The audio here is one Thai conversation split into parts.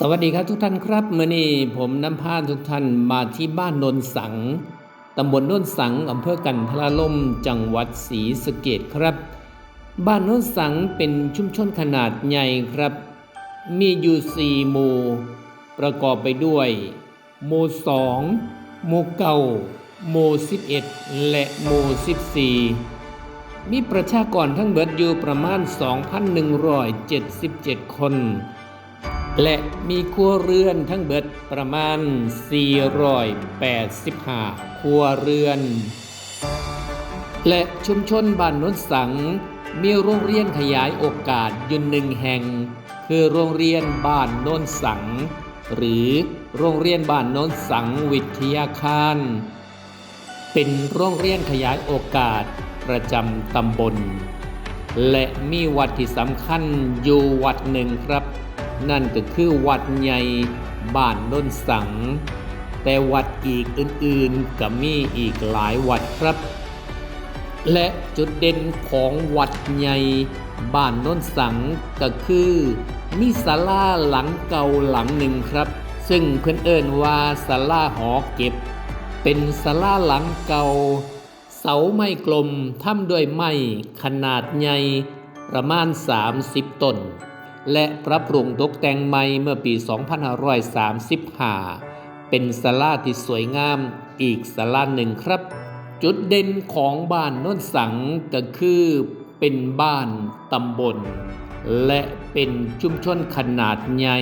สวัสดีครับทุกท่านครับเมื่อนี้ผมน้ำพานทุกท่านมาที่บ้านโนนสังตำบลนนสังอำเภอกันทราลมจังหวัดศรีสะเกดครับ บ้านโนนสังเป็นชุมชนขนาดใหญ่ครับ มีอยู่สี่หมู่ ประกอบไปด้วย หมู่สองหมู่เก้าหมู่สิบเอ็ดและหมู่สิบสี่มีประชากรทั้งเบิดอยู่ประมาณ 2,177 คน และมีครัวเรือนทั้งเบิดประมาณ 485 ครัวเรือน และชุมชนบ้านโนนสัง มีโรงเรียนขยายโอกาสยู่หนึ่งแห่ง คือโรงเรียนบ้านโนนสัง หรือโรงเรียนบ้านโนนสังวิทยาคาร เป็นโรงเรียนขยายโอกาสประจำตำบล และมีวัดที่สำคัญอยู่วัดหนึ่งครับ นั่นก็คือวัดใหญ่บ้านโน้นสัง แต่วัดอีกอื่นๆก็มีอีกหลายวัดครับ และจุดเด่นของวัดใหญ่บ้านโน้นสังก็คือมีศาลาหลังเก่าหลังหนึ่งครับ ซึ่งเพื่อนเอิ้นว่าศาลาหอเก็บ เป็นศาลาหลังเก่า เสาไม้กลมทำด้วยไม้ขนาดใหญ่ประมาณ 30 ต้น และปรับปรุงตกแต่งใหม่เมื่อปี 2535 เป็นศาลาที่สวยงามอีกศาลาหนึ่งครับ จุดเด่นของบ้านน้นสังก็คือเป็นบ้านตำบล และเป็นชุมชนขนาดใหญ่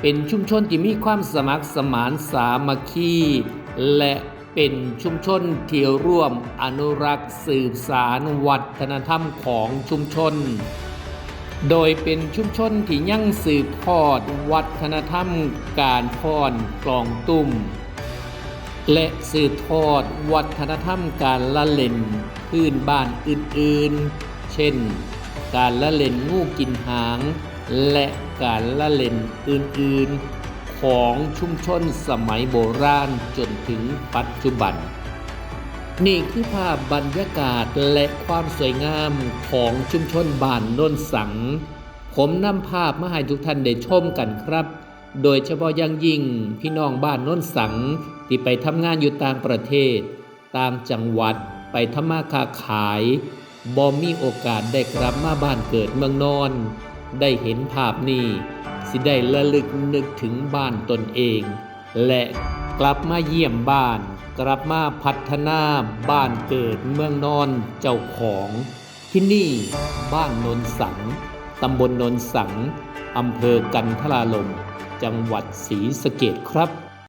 เป็นชุมชนที่มีความสมัครสมานสามัคคีและเป็นชุมชนที่ร่วมอนุรักษ์สืบสารวัฒนธรรมของชุมชน โดยเป็นชุมชนที่ยังสืบทอดวัฒนธรรมการฟ้อนกลองตุ้ม และสืบทอดวัฒนธรรมการละเล่นพื้นบ้านอื่นๆ เช่น การละเล่นงูกินหาง และการละเล่นอื่นๆ ของชุมชนสมัยโบราณจนถึงปัจจุบัน นี่คือภาพบรรยากาศและความสวยงามของชุมชนบ้านโน้นสัง ผมนำภาพมาให้ทุกท่านได้ชมกันครับ โดยเฉพาะอย่างยิ่งพี่น้องบ้านโน้นสัง ที่ไปทำงานอยู่ต่างประเทศ ต่างจังหวัดไปทำมาค้าขายบ่มีโอกาสได้กลับมาบ้านเกิดเมืองนอน ได้เห็นภาพนี้ สิได้ระลึกนึกถึงบ้านตนเอง และกลับมาเยี่ยมบ้าน กลับมาพัฒนาบ้านเกิดเมืองนอนเจ้าของที่นี่บ้านโนนสังตำบลโนนสังอำเภอกันทลาลม จังหวัดศรีสะเกดครับ